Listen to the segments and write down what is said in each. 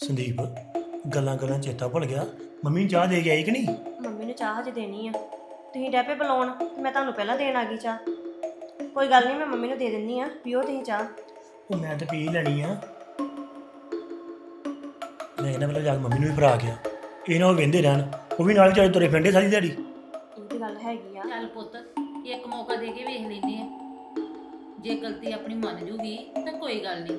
ਸੰਦੀਪ ਗੱਲਾਂ ਗੱਲਾਂ ਚੇਤਾ ਭੁੱਲ ਗਿਆ। ਮੰਮੀ ਨੂੰ ਚਾਹ ਦੇ ਕੇ ਆਈ ਕਿ ਨਹੀਂ? ਮੰਮੀ ਨੂੰ ਚਾਹ ਹਜੇ ਦੇਣੀ ਆ। ਤੁਸੀਂ ਡੈਪੇ ਬੁਲਾਉਣ ਤੇ ਮੈਂ ਤੁਹਾਨੂੰ ਪਹਿਲਾਂ ਦੇਣ ਆ ਗਈ ਚਾਹ। ਕੋਈ ਗੱਲ ਨਹੀਂ ਮੈਂ ਮੰਮੀ ਨੂੰ ਦੇ ਦਿੰਨੀ ਆ ਪੀਓ ਤੁਸੀਂ ਚਾਹ। ਉਹ ਮੈਂ ਤਾਂ ਪੀ ਲੈਣੀ ਆ। ਮੈਂ ਇਹਨਾਂ ਪਹਿਲਾਂ ਜਾ ਕੇ ਮੰਮੀ ਨੂੰ ਵੀ ਭਰਾ ਗਿਆ ਇਹ ਨਾ ਉਹ ਵਹਿੰਦੇ ਰਹਿਣ ਉਹ ਵੀ ਨਾਲ ਚਾਹੇ ਤੁਰੇ ਫਿਰਦੇ ਸਾਰੀ ਦਿਹਾੜੀ। ਇਹ ਤੇ ਗੱਲ ਹੈਗੀ ਆ। ਚੱਲ ਪੁੱਤ ਇੱਕ ਮੌਕਾ ਦੇ ਕੇ ਵੇਖ ਲੈਨੇ ਆ। ਜੇ ਗਲਤੀ ਆਪਣੀ ਮੰਨ ਜੂਗੀ ਤਾਂ ਕੋਈ ਗੱਲ ਨਹੀਂ।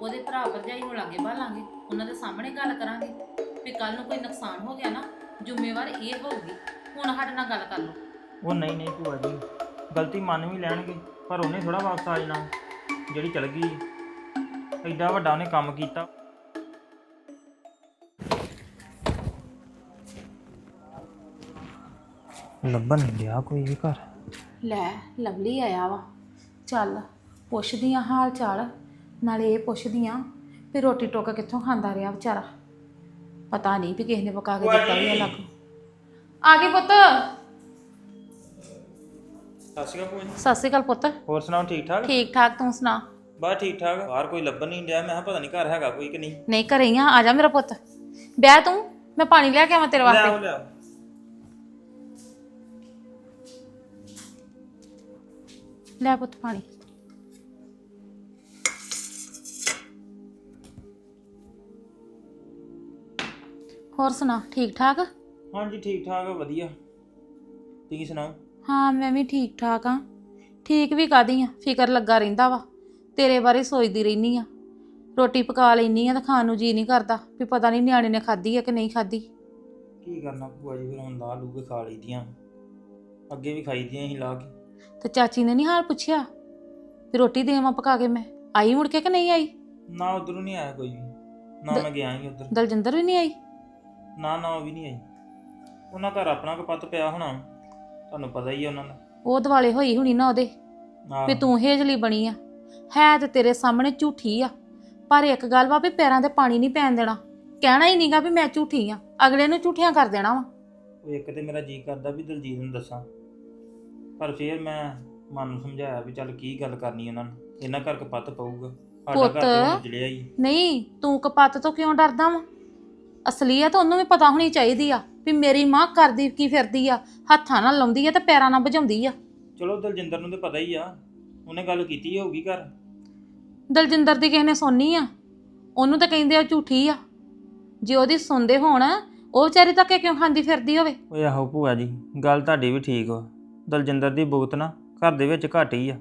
ਉਹਦੇ ਭਰਾ ਭਰਜਾਈ ਨੂੰ ਲਾਗੇ ਬਾਲਾਂਗੇ ਉਹਨਾਂ ਦੇ ਸਾਹਮਣੇ ਗੱਲ ਕਰਾਂਗੇ ਵੀ ਕੱਲ ਨੂੰ ਕੋਈ ਨੁਕਸਾਨ ਹੋ ਗਿਆ ਨਾ ਜ਼ਿੰਮੇਵਾਰ ਇਹ ਹੋਊਗੀ। ਹੁਣ ਸਾਡੇ ਨਾਲ ਗੱਲ ਕਰ ਲਓ। ਉਹ ਨਹੀਂ ਨਹੀਂ ਭੂਆ ਜੀ ਗਲਤੀ ਮੰਨ ਵੀ ਲੈਣਗੇ ਪਰ ਉਹਨੇ ਥੋੜਾ ਵਾਪਸ ਆ ਜਾਣਾ ਜਿਹੜੀ ਚਲ ਗਈ। ਐਡਾ ਵੱਡਾ ਉਹਨੇ ਕੰਮ ਕੀਤਾ। ਲੱਭਣ ਨਹੀਂ ਗਿਆ ਕੋਈ ਵੀ ਘਰ। ਲੈ ਲਵਲੀ ਆਇਆ ਵਾ। ਚੱਲ ਪੁੱਛਦੀ ਆ ਹਾਲ ਚਾਲ ਨਾਲੇ ਇਹ ਪੁੱਛਦੀ ਆ ਵੀ ਰੋਟੀ ਟੋਕਾ ਕਿੱਥੋਂ ਖਾਂਦਾ ਰਿਹਾ ਵਿਚਾਰਾ? ਪਤਾ ਨਹੀਂ ਵੀ ਕਿਸ ਨੇ ਪਕਾ ਕੇ ਦਿੱਤਾ ਵੀ ਆ ਲੱਗ ਆ ਗਈ ਪੁੱਤ। ਸਤਿ ਸ਼੍ਰੀ ਅਕਾਲ ਭੂਆ ਜੀ। ਸਤਿ ਸ਼੍ਰੀ ਅਕਾਲ ਪੁੱਤ। ਹੋਰ ਸੁਣਾਓ ਠੀਕ ਠਾਕ? ਠੀਕ ਠਾਕ ਤੂੰ ਸੁਣਾ? ਬਸ ਠੀਕ ਠਾਕ ਬਾਹਰ ਕੋਈ ਲੱਭਣ ਨਹੀਂ ਡਿਆ। ਮੈਂ ਕਿਹਾ ਪਤਾ ਨਹੀਂ ਘਰ ਹੈਗਾ ਕੋਈ ਕਿ ਨਹੀਂ। ਨਹੀਂ ਘਰੇ ਹੀ ਆ। ਆ ਜਾ ਮੇਰਾ ਪੁੱਤ। ਬਹਿ ਤੂੰ। ਮੈਂ ਪਾਣੀ ਲੈ ਕੇ ਆਵਾਂ ਤੇਰੇ ਲੈ ਵਾਸਤੇ। ਆਓ ਲੈ ਆਓ। ਲੈ ਪੁੱਤ ਪਾਣੀ। ਹੋਰ ਸੁਣਾ ਠੀਕ ਠਾਕ? ਹਾਂਜੀ ਠੀਕ ਠਾਕ ਆ, ਵਧੀਆ। ਤੁਸੀਂ ਸੁਣਾਓ? ਹਾਂ ਮੈਂ ਵੀ ਠੀਕ ਠਾਕ ਆ। ਠੀਕ ਵੀ ਕਾਦੀ ਆ ਫਿਕਰ ਲੱਗਾ ਰਹਿੰਦਾ ਵਾ। ਤੇਰੇ ਬਾਰੇ ਸੋਚਦੀ ਰਹਿਨੀ ਆ। ਰੋਟੀ ਪਕਾ ਲੈਨੀ ਆ ਤਾਂ ਖਾਣ ਨੂੰ ਜੀ ਨਹੀਂ ਕਰਦਾ ਵੀ ਪਤਾ ਨਹੀਂ ਨਿਆਣੇ ਨੇ ਖਾਧੀ ਆ ਕਿ ਨਹੀਂ ਖਾਧੀ। ਕੀ ਕਰਨਾ ਭੂਆ ਜੀ ਫਿਰ ਹੁਣ ਲਾ ਲੂ ਕੇ ਖਾ ਲਈਦੀਆਂ। ਅੱਗੇ ਵੀ ਖਾਈਦੀਆਂ ਸੀ ਲਾ ਕੇ। ਤੇ ਚਾਚੀ ਨੇ ਨਹੀਂ ਹਾਲ ਪੁੱਛਿਆ ਵੀ ਰੋਟੀ ਦੇਵਾਂ ਪਕਾ ਕੇ ਮੈਂ? ਆਈ ਮੁੜ ਕੇ ਕਿ ਨਹੀਂ ਆਈ? ਨਾ ਉਧਰੋਂ ਨਹੀਂ ਆਇਆ ਕੋਈ ਵੀ। ਨਾ ਮੈਂ ਗਿਆ ਹੀ ਉਧਰ। ਦਲਜਿੰਦਰ ਵੀ ਨਹੀਂ ਆਈ? ਨਾ ਨਾ ਉਹ ਵੀ ਨਹੀਂ ਆਈ। ਉਹਨਾਂ ਘਰ ਆਪਣਾ ਕਪੱਤ ਪਿਆ ਹੋਣਾ ਤੁਹਾਨੂੰ ਪਤਾ ਹੀ ਹੈ ਉਹਨਾਂ ਦਾ। ਉਹ ਦਿਵਾਲੇ ਹੋਈ ਹੁਣੀ ਨਾ ਉਹਦੇ। ਆਹੋ। ਵੀ ਤੂੰ ਹੇਜਲੀ ਬਣੀ ਆ। ਹੈ ਤੇ ਤੇਰੇ ਸਾਹਮਣੇ ਝੂਠੀ ਆ। ਪਰ ਇੱਕ ਗੱਲ ਵਾ ਵੀ ਪੈਰਾਂ ਤੇ ਪਾਣੀ ਨਹੀਂ ਪੈਣ ਦੇਣਾ। ਕਹਿਣਾ ਹੀ ਨਹੀਂਗਾ ਵੀ ਮੈਂ ਝੂਠੀ ਆ। ਅਗਲੇ ਨੂੰ ਝੂਠੀਆਂ ਕਰ ਦੇਣਾ ਵਾ। ਉਹ ਇੱਕ ਤੇ ਮੇਰਾ ਜੀ ਕਰਦਾ ਵੀ ਦਲਜੀਤ ਨੂੰ ਦੱਸਾਂ। ਪਰ ਫਿਰ ਮੈਂ ਮਨ ਨੂੰ ਸਮਝਾਇਆ ਵੀ ਚੱਲ ਕੀ ਗੱਲ ਕਰਨੀ ਉਹਨਾਂ ਨੂੰ। ਇਹਨਾਂ ਘਰ ਕਪੱਤ ਪਊਗਾ। ਸਾਡਾ ਘਰ ਪੁੱਤ। ਤੇ ਉਜੜਿਆ ਹੀ। ਨਹੀਂ ਤੂੰ ਕਪੱਤ ਤੋਂ ਕਿਉਂ ਡਰਦਾ ਵਾ? ਅਸਲੀਅਤ ਉਹਨੂੰ ਵੀ ਪਤਾ ਹੋਣੀ ਚਾਹੀਦੀ ਆ ਵੀ ਮੇਰੀ ਮਾਂ ਕਰਦੀ ਕੀ ਫਿਰਦੀ ਆ ਹੱਥਾਂ ਨਾਲ ਲਾਉਂਦੀ ਆ ਤੇ ਪੈਰਾਂ ਨਾਲ ਵਜਾਉਂਦੀ ਆ। ਚਲੋ ਦਲਜਿੰਦਰ ਨੂੰ ਤੇ ਪਤਾ ਹੀ ਆ ਉਹਨੇ ਗੱਲ ਕੀਤੀ ਹੋਊਗੀ ਘਰ। ਦਲਜਿੰਦਰ ਦੀ ਕਿਸੇ ਨੇ ਸੁਣਨੀ ਆ ਉਹਨੂੰ ਤਾਂ ਕਹਿੰਦੇ ਆ ਝੂਠੀ ਆ। ਜੇ ਉਹਦੀ ਸੁਣਦੇ ਹੋਣ ਉਹ ਵਿਚਾਰੀ ਧੱਕੇ ਕਿਉਂ ਖਾਂਦੀ ਫਿਰਦੀ ਹੋਵੇ? ਓਏ ਆਹੋ ਭੂਆ ਜੀ ਗੱਲ ਤੁਹਾਡੀ ਵੀ ਠੀਕ ਵਾ ਦਲਜਿੰਦਰ ਦੀ ਭੁਗਤ ਨਾ ਘਰ ਦੇ ਵਿੱਚ ਘੱਟ ਹੀ ਆ।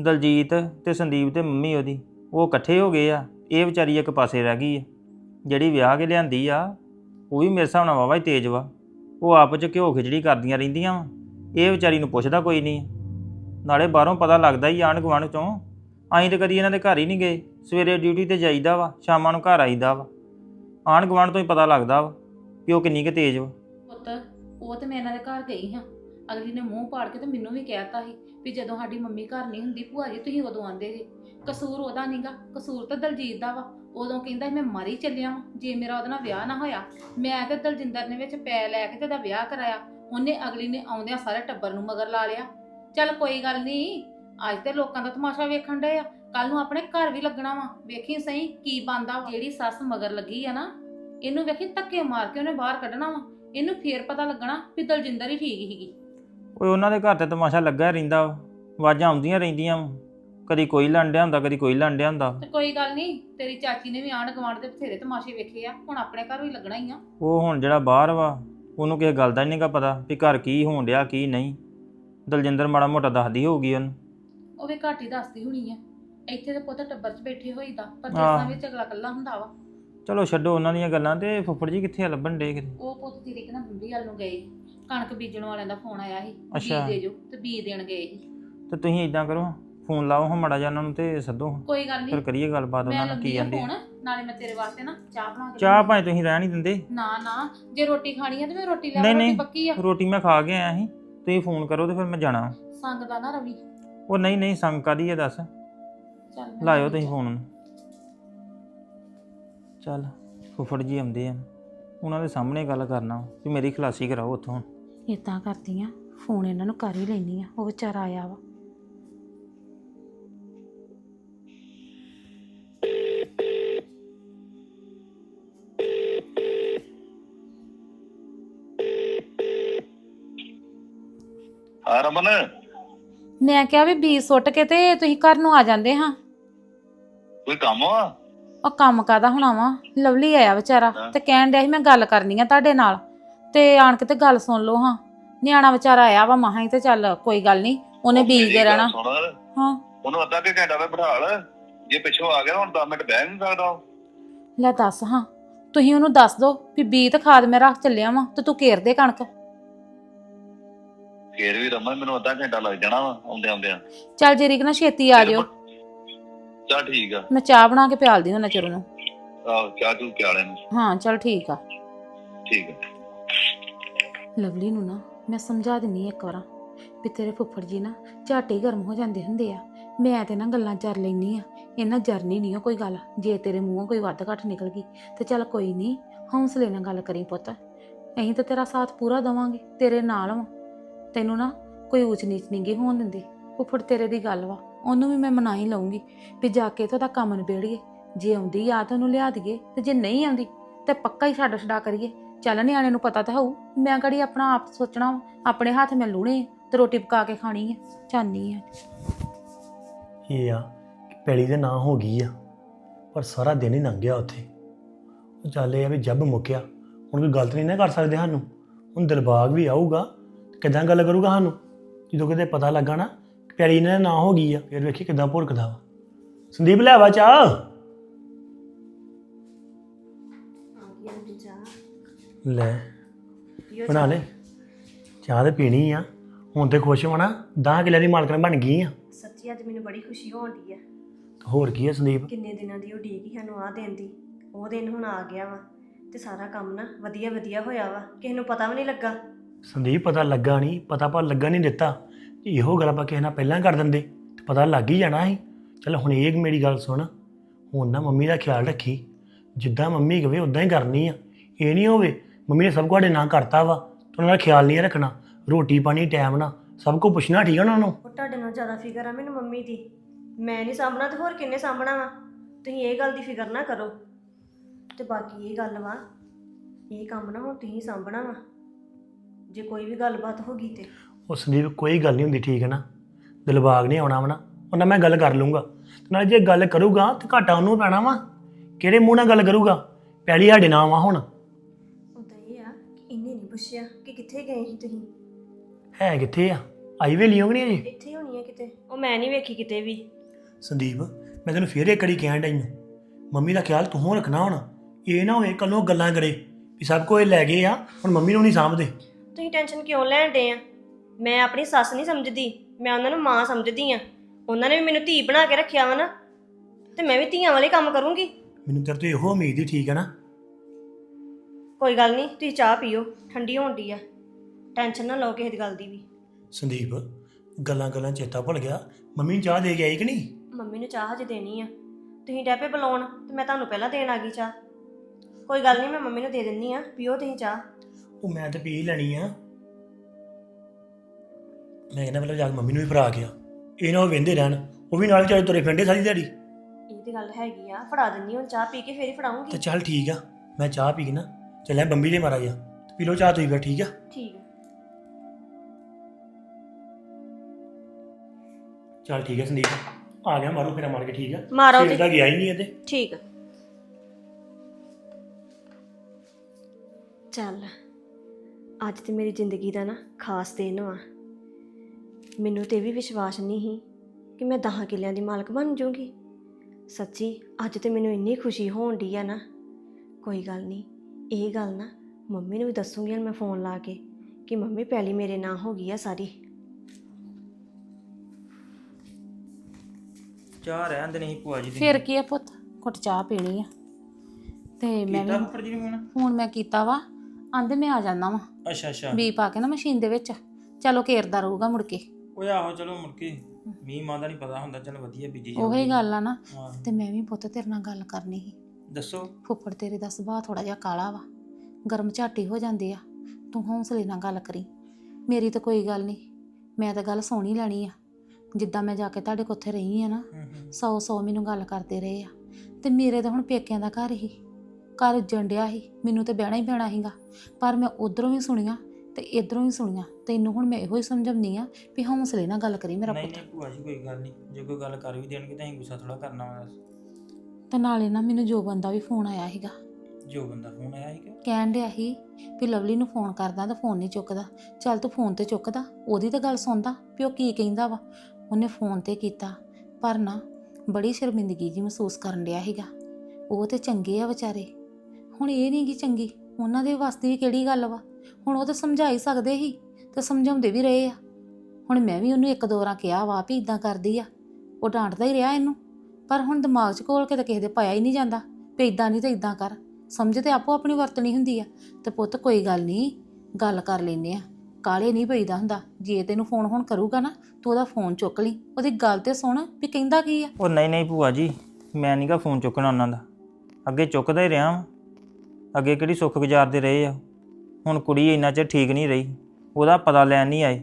ਦਲਜੀਤ ਤੇ ਸੰਦੀਪ ਤੇ ਮੰਮੀ ਉਹਦੀ ਉਹ ਇਕੱਠੇ ਹੋ ਗਏ ਆ ਇਹ ਵਿਚਾਰੀ ਇੱਕ ਪਾਸੇ ਰਹਿ ਗਈ ਆ। ਜਿਹੜੀ ਵਿਆਹ ਕੇ ਲਿਆਂਦੀ ਆ, ਉਹ ਵੀ ਮੇਰੇ ਹਿਸਾਬ ਨਾਲ ਵਾਵਾ ਹੀ ਤੇਜ਼ ਵਾ। ਉਹ ਆਪ ਚ ਘਿਓ ਖਿਚੜੀ ਕਰਦੀਆਂ ਰਹਿੰਦੀਆਂ ਵਾ। ਇਹ ਵਿਚਾਰੀ ਨੂੰ ਪੁੱਛਦਾ ਕੋਈ ਨਹੀਂ। ਨਾਲੇ ਬਾਹਰੋਂ ਪਤਾ ਲੱਗਦਾ ਹੀ ਆਣ ਗੁਆਂਢ ਚੋਂ ਆਈ ਤੇ ਕਦੀ ਇਹਨਾਂ ਦੇ ਘਰ ਹੀ ਨਹੀਂ ਗਏ। ਸਵੇਰੇ ਡਿਊਟੀ ਤੇ ਜਾਈਦਾ ਵਾ, ਸ਼ਾਮਾਂ ਨੂੰ ਘਰ ਆਈਦਾ ਵਾ। ਆਣ ਗੁਆਂਢ ਤੋਂ ਹੀ ਪਤਾ ਲੱਗਦਾ ਵਾ ਕਿ ਉਹ ਕਿੰਨੀ ਕੁ ਤੇਜ਼ ਵਾ। ਪੁੱਤ, ਉਹ ਤੇ ਮੈਂ ਇਹਨਾਂ ਦੇ ਘਰ ਗਈ ਹਾਂ। ਅਗਲੀ ਨੇ ਮੂੰਹ ਪਾੜ ਕੇ ਤੇ ਮੈਨੂੰ ਵੀ ਕਹਿਤਾ ਸੀ ਵੀ ਜਦੋਂ ਸਾਡੀ ਮੰਮੀ ਘਰ ਨਹੀਂ ਹੁੰਦੀ ਭੂਆ ਜੀ, ਤੁਸੀਂ ਉਦੋਂ ਆਉਂਦੇ ਜੇ। ਕਸੂਰ ਉਹਦਾ ਨਹੀਂਗਾ ਕਸੂਰ ਤਾਂ ਦਲਜੀਤ ਦਾ ਵਾ। ਉਦੋਂ ਕਹਿੰਦਾ ਸੀ, ਮੈਂ ਮਾਰੀ ਚੱਲਿਆ ਵਾਂ, ਜੇ ਮੇਰਾ ਉਹਦੇ ਨਾਲ ਵਿਆਹ ਨਾ ਹੋਇਆ, ਮੈਂ ਤੇ ਦਲਜਿੰਦਰ ਨੇ ਵਿੱਚ ਪੈ ਲੈ ਕੇ ਤੇ ਉਹਦਾ ਵਿਆਹ ਕਰਾਇਆ, ਉਹਨੇ ਅਗਲੀ ਨੇ ਆਉਂਦਿਆਂ ਸਾਰੇ ਟੱਬਰ ਨੂੰ ਮਗਰ ਲਾ ਲਿਆ। ਚੱਲ ਕੋਈ ਗੱਲ ਨਹੀਂ ਅੱਜ ਤੇ ਲੋਕਾਂ ਦਾ ਤਮਾਸ਼ਾ ਵੇਖਣ ਡਏ ਆ ਕੱਲ ਨੂੰ ਆਪਣੇ ਘਰ ਵੀ ਲੱਗਣਾ ਵਾ, ਵੇਖੀ ਸਹੀ ਕੀ ਬੰਦਾ ਜਿਹੜੀ ਸੱਸ ਮਗਰ ਲੱਗੀ ਆ ਨਾ, ਇਹਨੂੰ ਵੇਖੀ ਧੱਕੇ ਮਾਰ ਕੇ ਉਹਨੇ ਬਾਹਰ ਕੱਢਣਾ ਵਾ, ਇਹਨੂੰ ਫੇਰ ਪਤਾ ਲੱਗਣਾ ਵੀ ਦਲਜਿੰਦਰ ਹੀ ਠੀਕ ਸੀਗੀ। ਓਏ, ਉਹਨਾਂ ਦੇ ਘਰ ਤੇ ਤਮਾਸ਼ਾ ਲੱਗਾ ਹੀ ਰਹਿੰਦਾ ਵਾ, ਆਵਾਜ਼ਾਂ ਆਉਂਦੀਆਂ ਰਹਿੰਦੀਆਂ ਵਾ। ਕਦੀ ਕੋਈ ਲੰਡਿਆ ਹੁੰਦਾ ਕਦੀ ਕੋਈ ਲੰਡਿਆ ਹੁੰਦਾ। ਤੇ ਕੋਈ ਗੱਲ ਨਹੀਂ ਤੇਰੀ ਚਾਚੀ ਨੇ ਵੀ ਆਂਢ ਗੁਆਂਢ ਦੇ ਬਥੇਰੇ ਤਮਾਸ਼ੇ ਵੇਖੇ ਆ ਹੁਣ ਆਪਣੇ ਘਰ ਵੀ ਲੱਗਣਾ ਹੀ ਆ। ਉਹ ਹੁਣ ਜਿਹੜਾ ਬਾਹਰ ਵਾ ਉਹਨੂੰ ਕਿਸੇ ਗੱਲ ਦਾ ਹੀ ਨਹੀਂਗਾ ਪਤਾ ਵੀ ਘਰ ਕੀ ਹੋਣ ਡਿਆ ਕੀ ਨਹੀਂ। ਦਲਜਿੰਦਰ ਮਾੜਾ ਮੋਟਾ ਦੱਸਦੀ ਹੋਊਗੀ ਉਹਨੂੰ। ਉਹ ਵੀ ਘੱਟ ਹੀ ਦੱਸਦੀ ਹੋਣੀ ਆ। ਇੱਥੇ ਤੇ ਪੁੱਤ ਟੱਬਰ 'ਚ ਬੈਠੇ ਹੋਈਦਾ ਪਰ ਆਹ। ਵਿੱਚ ਅਗਲਾ ਕੱਲਾ ਹੁੰਦਾ ਵਾ। ਚਲੋ ਛੱਡੋ ਉਹਨਾਂ ਦੀਆਂ ਗੱਲਾਂ ਤੇ ਫੁੱਫੜ ਜੀ ਕਿੱਥੇ ਆ ਲੱਭਣ ਡੇ ਕਿਤੇ? ਉਹ ਪੁੱਤ ਤੇਰੇ ਕਿਨਾ ਬੁੰਡੀ ਵੱਲ ਨੂੰ ਗਏ ਕਣਕ ਬੀਜਣ ਵਾਲਿਆਂ ਦਾ ਫੋਨ ਆਇਆ ਸੀ ਅੱਛਾ। ਬੀਜ ਦੇ ਜੋ ਤੇ ਬੀਜ ਦੇਣ ਗਏ ਸੀ। ਤੇ ਤੁਸੀਂ ਇਦਾਂ ਕਰੋ ਫੋਨ ਲਾਓ ਹਾਂ ਮਾੜਾ ਜਿਹਾ ਉਹਨਾਂ ਨੂੰ ਤੇ ਸੱਦੋ ਕੋਈ ਗੱਲ ਫਿਰ ਨਹੀਂ ਕਰੀਏ ਗੱਲਬਾਤ ਉਹਨਾਂ ਨਾਲ ਕੀ ਜਾਂਦੇ ਫੋਨ ਨਾਲੇ ਮੈਂ ਤੇਰੇ ਵਾਸਤੇ ਨਾ ਚਾਹ ਬਣਾ ਕੇ ਚਾਹ। ਭਾਵੇਂ ਤੁਸੀਂ ਰਹਿ ਨਹੀਂ ਦਿੰਦੇ। ਨਾ ਨਾ ਜੇ ਰੋਟੀ ਖਾਣੀ ਆ ਤੇ ਮੈਂ ਰੋਟੀ ਲੈ ਨਹੀਂ, ਰੋਟੀ। ਪੱਕੀ ਆ। ਰੋਟੀ ਮੈਂ ਖਾ ਕੇ ਆਇਆ ਸੀ ਤੁਸੀਂ ਫੋਨ ਕਰੋ ਤੇ ਫਿਰ ਮੈਂ ਜਾਣਾ। ਸੰਗ ਦਾ ਨਾ ਰਵੀ? ਉਹ ਨਹੀਂ ਨਹੀਂ ਸੰਗ ਕਾਦੀ ਹੈ ਦੱਸ। ਚੱਲ ਮੈਂ ਲਾਇਓ ਤੁਸੀਂ। ਫੋਨ ਚੱਲ ਫੁੱਫੜ ਜੀ ਆਉਂਦੇ ਆ। ਉਹਨਾਂ ਦੇ ਸਾਹਮਣੇ ਗੱਲ ਕਰਨਾ ਵੀ ਮੇਰੀ ਖਲਾਸੀ ਕਰਾਓ ਉੱਥੋਂ। ਇਦਾਂ ਕਰਦੀ ਆ ਫੋਨ ਇਹਨਾਂ ਨੂੰ ਕਰ ਹੀ ਲੈਣੀ ਆ ਉਹ ਵਿਚਾਰਾ ਆਇਆ ਵਾ। ਰਮਨ? ਮੈਂ ਕਿਹਾ ਵੀ ਬੀਜ ਸੁੱਟ ਕੇ ਤੇ ਤੁਸੀਂ ਘਰ ਨੂੰ ਆ ਜਾਂਦੇ ਹਾਂ। ਕੋਈ ਕੰਮ ਆ? ਉਹ ਕੰਮ ਕਾਦਾ ਹੋਣਾ ਵਾ? ਲਵਲੀ ਆਇਆ ਵਿਚਾਰਾ। ਤੇ ਕਹਿਣ ਡਿਆ ਸੀ ਮੈਂ ਗੱਲ ਕਰਨੀ ਆ ਤੁਹਾਡੇ ਨਾਲ। ਤੇ ਆਣ ਕੇ ਤੇ ਗੱਲ ਸੁਣ ਲਓ ਹਾਂ। ਨਿਆਣਾ ਵਿਚਾਰਾ ਆਇਆ ਵਾ ਮਹਾਂ ਹੀ ਤੇ ਚੱਲ ਕੋਈ ਗੱਲ ਨਹੀਂ ਉਹਨੇ ਉਹ ਬੀਜ ਦੇ ਰਹਿਣਾ। ਹਾਂ। ਉਹਨੂੰ ਅੱਧਾ ਕਿ ਘੰਟਾ ਵੇ ਬਿਠਾ ਲੈ। ਜੇ ਪਿੱਛੋਂ ਆ ਗਿਆ ਹੁਣ 10 ਮਿੰਟ ਬਹਿ ਨਹੀਂ ਸਕਦਾ ਉਹ। ਲੈ ਦੱਸ ਹਾਂ। ਤੁਸੀਂ ਉਹਨੂੰ ਦੱਸ ਦੋ ਵੀ ਬੀਜ ਤੇ ਖਾਦ ਮੈਂ ਰੱਖ ਚੱਲਿਆ ਵਾਂ ਤੇ ਤੂੰ ਘੇਰ ਦੇ ਕਣਕ। ਫੇਰ ਵੀ ਰਮਨ ਮੈਨੂੰ ਅੱਧਾ ਘੰਟਾ ਲੱਗ ਜਾਣਾ ਵਾ ਆਉਂਦੇ ਆਉਂਦੇ ਚੱਲ ਜੇ ਰਿਕ ਨਾ ਛੇਤੀ ਆ ਜਿਓ। ਚੱਲ ਠੀਕ ਆ। ਮੈਂ ਚਾਹ ਬਣਾ ਕੇ ਪਿਆਲਦੀ ਉਹਨਾਂ ਚਿਰ ਨੂੰ। ਆਹ ਚਾਹ ਤੂੰ ਪਿਆਲੇ ਨੂੰ ਹਾਂ ਚੱਲ ਠੀਕ ਆ। ਠੀਕ ਆ। ਲਵਲੀ ਨੂੰ ਨਾ ਮੈਂ ਸਮਝਾ ਦਿੰਨੀ ਇੱਕ ਵਾਰ ਵੀ ਤੇਰੇ ਫੁੱਫੜ ਜੀ ਨਾ ਝਾਟੇ ਗਰਮ ਹੋ ਜਾਂਦੇ ਹੁੰਦੇ ਆ। ਮੈਂ ਤੇ ਨਾ ਗੱਲਾਂ ਚਰ ਲੈਨੀ ਆ ਇਹਨਾਂ ਜਰਨੀ ਨਹੀਂ ਆ ਕੋਈ ਗੱਲ। ਜੇ ਤੇਰੇ ਮੂੰਹੋਂ ਕੋਈ ਵੱਧ ਘੱਟ ਨਿਕਲ ਗਈ ਤੇ ਚੱਲ ਕੋਈ ਨਹੀਂ ਹੌਸਲੇ ਨਾਲ ਗੱਲ ਕਰੀ ਪੁੱਤ। ਅਸੀਂ ਤਾਂ ਤੇਰਾ ਸਾਥ ਪੂਰਾ ਦਵਾਂਗੇ ਤੇਰੇ ਨਾਲ ਵਾਂ। ਤੈਨੂੰ ਨਾ ਕੋਈ ਊਚ ਨੀਚ ਨਹੀਂ ਗੀ ਹੋਣ ਦਿੰਦੇ। ਫੁੱਫੜ ਤੇਰੇ ਦੀ ਗੱਲ ਵਾ। ਉਹਨੂੰ ਵੀ ਮੈਂ ਮਨਾ ਹੀ ਲਊਂਗੀ ਵੀ ਜਾ ਕੇ ਤੇ ਉਹਦਾ ਕੰਮ ਨਿਬੇੜੀਏ। ਜੇ ਆਉਂਦੀ ਆ ਤਾਂ ਉਹਨੂੰ ਲਿਆ ਦਈਏ ਤੇ ਜੇ ਨਹੀਂ ਆਉਂਦੀ ਤੇ ਪੱਕਾ ਹੀ ਛੱਡ ਛਡਾ ਕਰੀਏ। ਚੱਲ ਨਿਆਣੇ ਨੂੰ ਪਤਾ ਤਾਂ ਹੋਊ ਮੈਂ ਕੜੀ ਆਪਣਾ ਆਪ ਸੋਚਣਾ ਵਾ। ਆਪਣੇ ਹੱਥ ਮੈਂ ਲੂਣੇ ਆ ਤੇ ਰੋਟੀ ਪਕਾ ਕੇ ਖਾਣੀ ਆ। ਚਾਹਨੀ ਆ। ਇਹ ਆ ਕਿ ਪੈਲੀ ਦੇ ਨਾਂ ਹੋ ਗਈ ਆ, ਪਰ ਸਾਰਾ ਦਿਨ ਹੀ ਲੰਘ ਗਿਆ ਉੱਥੇ। ਉਹ ਚੱਲ ਇਹ ਆ ਵੀ ਜੱਬ ਮੁੱਕਿਆ। ਹੁਣ ਕੋਈ ਗਲਤ ਨਹੀਂ ਨਾ ਕਰ ਸਕਦੇ ਸਾਨੂੰ। ਹੁਣ ਦਿਲਬਾਗ ਵੀ ਆਊਗਾ। ਕਿਦਾਂ ਗੱਲ ਕਰੂਗਾ ਸਾਨੂੰ? ਜਦੋਂ ਕਿਤੇ ਪਤਾ ਲੱਗਾ ਨਾ ਕਿ ਪੈਲੀ ਇਹਨਾਂ ਦੇ ਨਾਂ ਹੋ ਗਈ ਆ ਫਿਰ ਵੇਖੀ ਕਿਦਾਂ ਭੁਰਕਦਾ ਵਾ। ਸੰਦੀਪ ਲੈ ਆਵਾ ਚਾਹ। ਲੈ ਬਣਾ ਲੈ। ਚਾਹ ਤੇ ਪੀਣੀ ਆ। ਹੁਣ ਤੇ ਖੁਸ਼ ਹੋਣਾ 10 ਕਿੱਲੇ ਦੀ ਮਾਲਕਣ ਬਣ ਗਈ ਆ। ਸੱਚੀ ਅੱਜ ਮੈਨੂੰ ਬੜੀ ਖੁਸ਼ੀ ਹੋਣ ਦੀ ਆ। ਹੋਰ ਕੀ ਆ ਸੰਦੀਪ? ਕਿੰਨੇ ਦਿਨਾਂ ਦੀ ਉਡੀਕ ਹੀ ਸਾਨੂੰ ਆ ਦੇਣ ਦੀ। ਉਹ ਦਿਨ ਹੁਣ ਆ ਗਿਆ ਵਾ ਤੇ ਸਾਰਾ ਕੰਮ ਨਾ ਵਧੀਆ ਵਧੀਆ ਹੋਇਆ ਵਾ। ਕਿਸੇ ਨੂੰ ਪਤਾ ਵੀ ਨਹੀਂ ਲੱਗਾ। ਸੰਦੀਪ ਪਤਾ ਲੱਗਾ ਨਹੀਂ, ਪਤਾ ਪਰ ਲੱਗਾ ਨਹੀਂ ਦਿੱਤਾ। ਇਹੋ ਗੱਲ ਆਪਾਂ ਕਿਸੇ ਨਾਲ ਪਹਿਲਾਂ ਕਰ ਦਿੰਦੇ, ਤੇ ਪਤਾ ਲੱਗ ਹੀ ਜਾਣਾ ਸੀ। ਚਲ ਹੁਣ ਇਹ ਮੇਰੀ ਗੱਲ ਸੁਣ, ਹੁਣ ਨਾ ਮੰਮੀ ਦਾ ਖਿਆਲ ਰੱਖੀ। ਜਿੱਦਾਂ ਮੰਮੀ ਕਵੇ ਉਦਾਂ ਹੀ ਕਰਨੀ ਆ। ਇਹ ਨਹੀਂ ਹੋਵੇ, ਮੰਮੀ ਨੇ ਸਭ ਕੁਝ ਨਾ ਕਰਤਾ ਵਾ, ਤੇ ਉਹਨਾਂ ਦਾ ਖਿਆਲ ਨਹੀਂ ਰੱਖਣਾ। ਰੋਟੀ ਪਾਣੀ ਟਾਈਮ ਨਾਲ, ਸਭ ਕੁਝ ਪੁੱਛਣਾ ਠੀਕ ਆ ਉਹਨਾਂ? ਨੂੰ ਉਹ ਤੁਹਾਡੇ ਨਾਲ ਜ਼ਿਆਦਾ ਫਿਕਰ ਆ ਮੈਨੂੰ ਮੰਮੀ ਦੀ। ਮੈਂ ਨਹੀਂ ਸਾਂਭਣਾ ਤੇ ਹੋਰ ਕਿੰਨੇ ਸਾਂਭਣਾ ਵਾ? ਤੁਸੀਂ ਇਹ ਗੱਲ ਦੀ ਫਿਕਰ ਨਾ ਕਰੋ। ਤੇ ਬਾਕੀ ਇਹ ਗੱਲ ਵਾ, ਇਹ ਕੰਮ ਨਾ ਹੁਣ ਤੁਸੀਂ ਸਾਂਭਣਾ ਵਾ। ਜੇ ਕੋਈ ਵੀ ਗੱਲਬਾਤ ਹੋ ਗਈ ਤੇ। ਉਹ ਸੰਦੀਪ ਕੋਈ ਗੱਲ ਨਹੀਂ ਹੁੰਦੀ ਠੀਕ ਹੈ ਨਾ? ਦਿਲਬਾਗ ਨਹੀਂ ਆਉਣਾ ਵਾ ਨਾ। ਉਹਨਾਂ ਮੈਂ ਗੱਲ ਕਰ ਲੂੰਗਾ ਤੇ ਨਾਲੇ ਜੇ ਗੱਲ ਕਰੂਗਾ ਤੇ ਘਾਟਾ ਉਹਨੂੰ ਪੈਣਾ ਵਾ। ਕਿਹੜੇ ਮੂੰਹ ਨਾਲ ਗੱਲ ਕਰੂਗਾ? ਪਹਿਲੀ ਸਾਡੇ ਨਾਮ ਆ ਹੁਣ। ਉਦਾਂ ਇਹ ਆ ਕਿ ਇਹਨੇ ਨਹੀਂ ਪੁੱਛਿਆ ਕਿ ਕਿੱਥੇ ਗਏ ਸੀ ਤੁਸੀਂ? ਹੈ ਕਿੱਥੇ ਆ? ਆਈ ਵੇਲੀ ਹੋਣੀ ਜੀ ਇੱਥੇ ਹੀ ਹੋਣੀ ਆ ਕਿਤੇ? ਉਹ ਮੈਂ ਨਹੀਂ ਵੇਖੀ ਕਿਤੇ ਵੀ। ਸੰਦੀਪ ਮੈਂ ਤੈਨੂੰ ਫੇਰ ਇੱਕ ਵਾਰੀ ਕਹਿਣ ਡਈ ਹਾਂ। ਮੰਮੀ ਦਾ ਖਿਆਲ ਤੂੰ ਰੱਖਣਾ ਹੁਣ। ਇਹ ਨਾ ਹੋਏ ਕੱਲੋਂ ਗੱਲਾਂ ਕਰੇ ਵੀ ਸਭ ਕੁਝ ਲੈ ਗਏ ਆ ਹੁਣ ਮੰਮੀ ਨੂੰ ਨਹੀਂ ਸਾਂਭਦੇ। ਤੁਸੀਂ ਟੈਨਸ਼ਨ ਕਿਉਂ ਲੈਣ ਡੇ ਆ? ਮੈਂ ਆਪਣੀ ਸੱਸ ਨਹੀਂ ਸਮਝਦੀ ਮੈਂ ਉਹਨਾਂ ਨੂੰ ਮਾਂ ਸਮਝਦੀ ਆ। ਉਹਨਾਂ ਨੇ ਵੀ ਮੈਨੂੰ ਧੀ ਬਣਾ ਕੇ ਰੱਖਿਆ ਵਾ ਨਾ। ਤੇ ਮੈਂ ਵੀ ਧੀਆਂ ਵਾਲੇ ਕੰਮ ਕਰੂੰਗੀ। ਮੈਨੂੰ ਤੇਰੇ ਤੋਂ ਇਹੋ ਉਮੀਦ ਹੀ ਠੀਕ ਹੈ ਨਾ। ਕੋਈ ਗੱਲ ਨਹੀਂ ਤੁਸੀਂ ਚਾਹ ਪੀਓ ਠੰਡੀ ਹੋਣ ਦੀ ਆ। ਟੈਨਸ਼ਨ ਨਾ ਲਓ ਕਿਸੇ ਦੀ ਗੱਲ ਦੀ ਵੀ। ਸੰਦੀਪ ਗੱਲਾਂ ਗੱਲਾਂ ਚੇਤਾ ਭੁੱਲ ਗਿਆ। ਮੰਮੀ ਨੂੰ ਚਾਹ ਦੇ ਕੇ ਆਈ ਕਿ ਨਹੀਂ? ਮੰਮੀ ਨੂੰ ਚਾਹ ਹਜੇ ਦੇਣੀ ਆ। ਤੁਸੀਂ ਡੈਪੇ ਬੁਲਾਉਣ ਤੇ ਮੈਂ ਤੁਹਾਨੂੰ ਪਹਿਲਾਂ ਦੇਣ ਆ ਗਈ ਚਾਹ। ਕੋਈ ਗੱਲ ਨਹੀਂ ਮੈਂ ਮੰਮੀ ਨੂੰ ਦੇ ਦਿੰਨੀ ਆ। ਪੀਓ ਤੁਸੀਂ ਚਾਹ। ਉਹ ਮੈਂ ਤਾਂ ਪੀ ਲੈਣੀ ਆ। ਮੈਂ ਕਹਿੰਦਾ ਪਹਿਲਾਂ ਜਾ ਕੇ ਮੰਮੀ ਨੂੰ ਵੀ ਫੜਾ ਗਿਆ ਇਹ ਨਾ ਉਹ ਵਹਿੰਦੇ ਰਹਿਣ। ਉਹ ਵੀ ਨਾਲ ਚਾਹੇ ਤੁਰੇ ਫਿਰਦੇ ਸਾਰੀ ਦਿਹਾੜੀ। ਇਹ ਤੇ ਗੱਲ ਹੈਗੀ ਆ। ਫੜਾ ਦਿੰਨੀ ਹੁਣ ਚਾਹ ਪੀ ਕੇ ਫੇਰ ਹੀ ਤੇ ਫੜਾਉਂਗੀ ਚੱਲ ਠੀਕ ਆ। ਮੈਂ ਚਾਹ ਪੀ ਕੇ ਨਾ ਚੱਲਿਆ ਬੰਬੀ ਦੇ ਮਾਰਾ ਜਾ ਪੀ ਲਓ ਚਾਹ ਤੁਸੀਂ ਫਿਰ ਠੀਕ ਆ? ਠੀਕ ਆ। ਚੱਲ ਠੀਕ ਆ ਸੰਦੀਪ। ਆ ਗਿਆ ਮਾਰੋ ਫੇਰਾ ਮਾਰ ਕੇ ਠੀਕ ਆ? ਮਾਰੋ ਸਵੇਰ ਜੀ। ਦਾ ਗਿਆ ਹੀ ਨਹੀਂ ਇਹਦੇ ਠੀਕ ਆ। ਚੱਲ। ਅੱਜ ਤੇ ਮੇਰੀ ਜ਼ਿੰਦਗੀ ਦਾ ਨਾ ਖਾਸ ਦਿਨ ਵਾ ਮੈਨੂੰ ਤੇ ਇਹ ਵੀ ਵਿਸ਼ਵਾਸ ਨਹੀਂ ਸੀ ਕਿ ਮੈਂ 10 ਕਿੱਲਿਆਂ ਦੀ ਮਾਲਕ ਬਣ ਜਾਊਂਗੀ। ਸੱਚੀ ਅੱਜ ਤੇ ਮੈਨੂੰ ਇੰਨੀ ਖੁਸ਼ੀ ਹੋਣ ਡਈ ਆ ਨਾ। ਕੋਈ ਗੱਲ ਨਹੀਂ ਇਹ ਗੱਲ ਨਾ ਮੰਮੀ ਨੂੰ ਵੀ ਦੱਸੂਗੀ ਮੈਂ ਫੋਨ ਲਾ ਕੇ ਕਿ ਮੰਮੀ ਪਹਿਲੀ ਮੇਰੇ ਨਾਂ ਹੋ ਗਈ ਆ ਸਾਰੀ। ਚਾਹ ਰਹਿਣ ਦੇ ਨਹੀਂ ਭੂਆ ਜੀ ਦੀ। ਫਿਰ ਕੀ ਆ ਪੁੱਤ? ਘੁੱਟ ਚਾਹ ਪੀਣੀ ਆ। ਤੇ ਮੈਂ ਕੀਤਾ ਵੀ ਫੁੱਫੜ ਜੀ ਨੂੰ ਫੋਨ? ਹੁਣ ਮੈਂ ਕੀਤਾ ਵਾ। ਆਂਦੇ ਮੈਂ ਆ ਜਾਣਾ ਵਾ। ਅੱਛਾ ਅੱਛਾ। ਬੀ ਪਾ ਕੇ ਨਾ ਮਸ਼ੀਨ ਦੇ ਵਿੱਚ। ਚਲੋ ਘੇਰਦਾ ਰਹੂਗਾ ਮੁੜ ਕੇ। ਓਏ ਆਹੋ ਚਲੋ ਮੁੜ ਕੇ। ਮੀਂਹ ਮਾਂ ਦਾ ਨਹੀਂ ਪਤਾ ਹੁੰਦਾ ਚਲ ਵਧੀਆ ਬੀਜੀ ਉਹੀ ਗੱਲ ਆ ਨਾ। ਹਾਂ। ਤੇ ਮੈਂ ਵੀ ਪੁੱਤ ਤੇਰੇ ਨਾਲ ਗੱਲ ਕਰਨੀ ਸੀ। ਦੱਸੋ। ਫੁੱਫੜ ਤੇਰੇ ਦਾ ਸੁਭਾਅ ਥੋੜਾ ਜਿਹਾ ਕਾਲਾ ਵਾ। ਗਰਮ ਝਾਟੀ ਹੋ ਜਾਂਦੇ ਆ। ਤੂੰ ਹੌਸਲੇ ਨਾਲ ਗੱਲ ਕਰੀ। ਮੇਰੀ ਤਾਂ ਕੋਈ ਗੱਲ ਨਹੀਂ ਮੈਂ ਤਾਂ ਗੱਲ ਸੋਹਣੀ ਲੈਣੀ ਆ। ਜਿੱਦਾਂ ਮੈਂ ਜਾ ਕੇ ਤੁਹਾਡੇ ਕੋਲ ਉੱਥੇ ਰਹੀ ਆ ਨਾ ਹੂੰ ਹੂੰ। ਸੌ ਸੌ ਮੈਨੂੰ ਗੱਲ ਕਰਦੇ ਰਹੇ ਆ। ਤੇ ਮੇਰੇ ਤਾਂ ਹੁਣ ਪੇਕਿਆਂ ਦਾ ਘਰ ਹੀ। ਘਰ ਉੱਜਣ ਡਿਆ ਸੀ ਮੈਨੂੰ ਤੇ ਬਹਿਣਾ ਹੀ ਪੈਣਾ ਸੀਗਾ ਪਰ ਮੈਂ ਉਧਰੋਂ ਵੀ ਸੁਣੀਆਂ ਤੇ ਇਧਰੋਂ ਹੀ ਸੁਣੀਆਂ ਤੈਨੂੰ ਹੁਣ ਮੈਂ ਇਹੋ ਹੀ ਸਮਝਾਉਂਦੀ ਆ ਵੀ ਹੌਸਲੇ ਨਾਲ ਗੱਲ ਕਰੀ ਮੇਰਾ ਨਹੀਂ ਪੁੱਤ। ਨਹੀਂ ਭੂਆ ਜੀ ਕੋਈ ਗੱਲ ਨਹੀਂ ਜੇ ਕੋਈ ਗੱਲ ਕਰ ਵੀ ਦੇਣਗੇ ਤਾਂ ਅਸੀਂ ਗੁੱਸਾ ਥੋੜਾ ਕਰਨਾ ਵਾ ਤੇ ਨਾਲੇ ਨਾ ਮੈਨੂੰ ਜੋ ਬੰਦਾ ਵੀ ਫੋਨ ਆਇਆ ਸੀਗਾ। ਜੋ ਬੰਦਾ ਫੋਨ ਆਇਆ ਸੀਗਾ? ਕਹਿਣ ਡਿਆ ਸੀ ਵੀ ਲਵਲੀ ਨੂੰ ਫੋਨ ਕਰਦਾ ਤਾਂ ਫੋਨ ਨਹੀਂ ਚੁੱਕਦਾ। ਚੱਲ ਤੂੰ ਫੋਨ ਤੇ ਚੁੱਕਦਾ ਉਹਦੀ ਤਾਂ ਗੱਲ ਸੁਣਦਾ ਵੀ ਉਹ ਕੀ ਕਹਿੰਦਾ ਵਾ। ਉਹਨੇ ਫੋਨ ਤੇ ਕੀਤਾ ਪਰ ਨਾ ਬੜੀ ਸ਼ਰਮਿੰਦਗੀ ਜੀ ਮਹਿਸੂਸ ਕਰਨ ਡਿਆ ਸੀਗਾ। ਉਹ ਤੇ ਚੰਗੇ ਆ ਵਿਚਾਰੇ। ਹੁਣ ਇਹ ਨਹੀਂ ਗੀ ਚੰਗੀ, ਉਹਨਾਂ ਦੇ ਵਾਸਤੇ ਵੀ ਕਿਹੜੀ ਗੱਲ ਵਾ? ਹੁਣ ਉਹ ਤਾਂ ਸਮਝਾਈ ਸਕਦੇ ਸੀ ਤੇ ਸਮਝਾਉਂਦੇ ਵੀ ਰਹੇ ਆ। ਹੁਣ ਮੈਂ ਵੀ ਉਹਨੂੰ ਇੱਕ ਦੋ ਵਾਰਾਂ ਕਿਹਾ ਵਾ ਵੀ ਇਦਾਂ ਕਰਦੀ ਆ। ਉਹ ਡਾਂਟਦਾ ਹੀ ਰਿਹਾ ਇਹਨੂੰ। ਪਰ ਹੁਣ ਦਿਮਾਗ 'ਚ ਘੋਲ ਕੇ ਤਾਂ ਕਿਸੇ ਦੇ ਪਾਇਆ ਹੀ ਨਹੀਂ ਜਾਂਦਾ ਵੀ ਇਦਾਂ ਨਹੀਂ ਤਾਂ ਇਦਾਂ ਕਰ। ਸਮਝ ਤੇ ਆਪੋ ਆਪਣੀ ਵਰਤਣੀ ਹੁੰਦੀ ਆ। ਤੇ ਪੁੱਤ ਕੋਈ ਗੱਲ ਨਹੀਂ, ਗੱਲ ਕਰ ਲੈਨੇ ਆ। ਕਾਲੇ ਨਹੀਂ ਪਈਦਾ ਹੁੰਦਾ। ਜੇ ਤੈਨੂੰ ਫੋਨ ਹੁਣ ਕਰੂਗਾ ਨਾ, ਤੂੰ ਉਹਦਾ ਫੋਨ ਚੁੱਕ ਲਈ। ਉਹਦੀ ਗੱਲ ਤੇ ਸੁਣ ਵੀ ਕਹਿੰਦਾ ਕੀ ਆ। ਉਹ ਨਹੀਂ ਨਹੀਂ ਭੂਆ ਜੀ, ਮੈਂ ਨਹੀਂਗਾ ਫੋਨ ਚੁੱਕਣਾ ਉਹਨਾਂ ਦਾ। ਅੱਗੇ ਚੁੱਕਦਾ ਹੀ ਰਿਹਾ ਵਾਂ। ਅੱਗੇ ਕਿਹੜੀ ਸੁੱਖ ਗੁਜ਼ਾਰਦੇ ਰਹੇ ਆ? ਹੁਣ ਕੁੜੀ ਇੰਨਾ ਚਿਰ ਠੀਕ ਨਹੀਂ ਰਹੀ, ਉਹਦਾ ਪਤਾ ਲੈਣ ਨਹੀਂ ਆਏ,